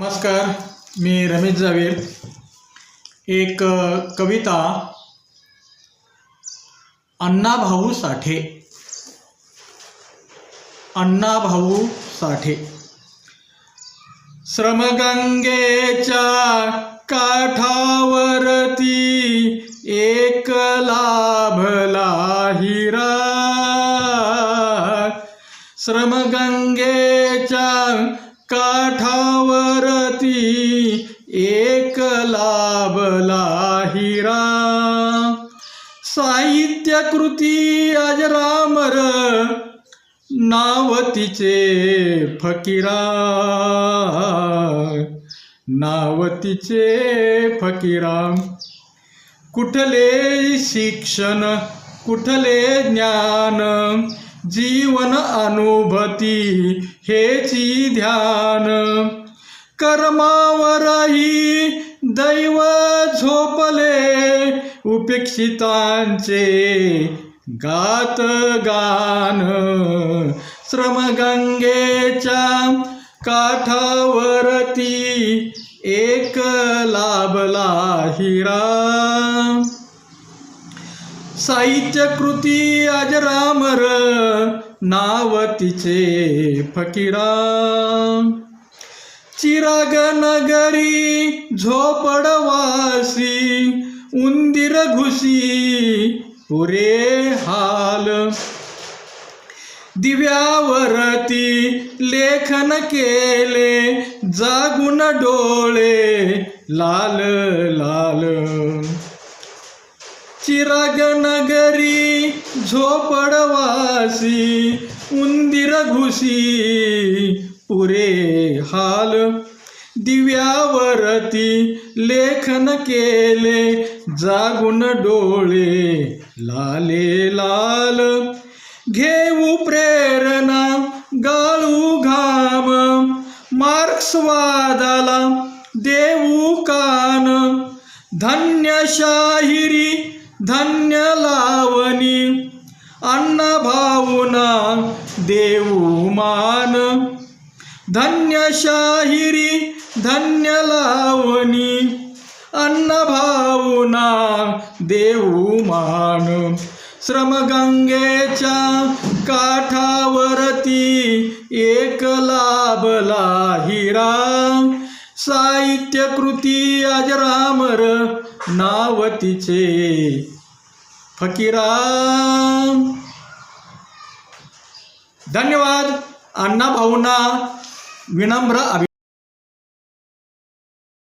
नमस्कार मी रमेश जावेल एक कविता कविता अण्णाभाऊ साठे. अण्णाभाऊ साठे. श्रमगंगेच्या काठावरती एक लाभला हिरा श्रमगंग काठावरती एक लाभला हिरा साहित्य कृती अजरामर नाव तिचे फकीरा. नाव तिचे फकीरा. कुठले शिक्षण कुठले ज्ञान जीवन अनुभती हेची ध्यान. कर्मावरही दैव झोपले उपेक्षितांचे गात गान. श्रमगंगेच्या काठावरती एक लाभला हिरा. साहित्य कृती अजरामर नाव तिचे फकीरा चिराग नगरी झोपडवासी उंदीर घुसी पुरे हाल. दिव्यावरती लेखन केले जागून डोळे लाल लाल. चिराग नगरी झोपडवासी उंदीर घुसी पुरे हाल. दिव्यावरती लेखन केले जागून डोळे लाले लाल. घेऊ प्रेरणा गाळू घाम मार्क्सवादाला देऊ कान. धन्य शाहिरी धन्य लावणी अण्णा भाऊना देऊ मान. धन्य शाहिरी धन्य लावणी अण्णा भाऊना देऊ मान. श्रमगंगेच्या काठावरती एक लाभला हिरा. साहित्य कृती अजरामर नाव तिचे. फकीरा धन्यवाद अण्णा भाऊंना विनम्र अभि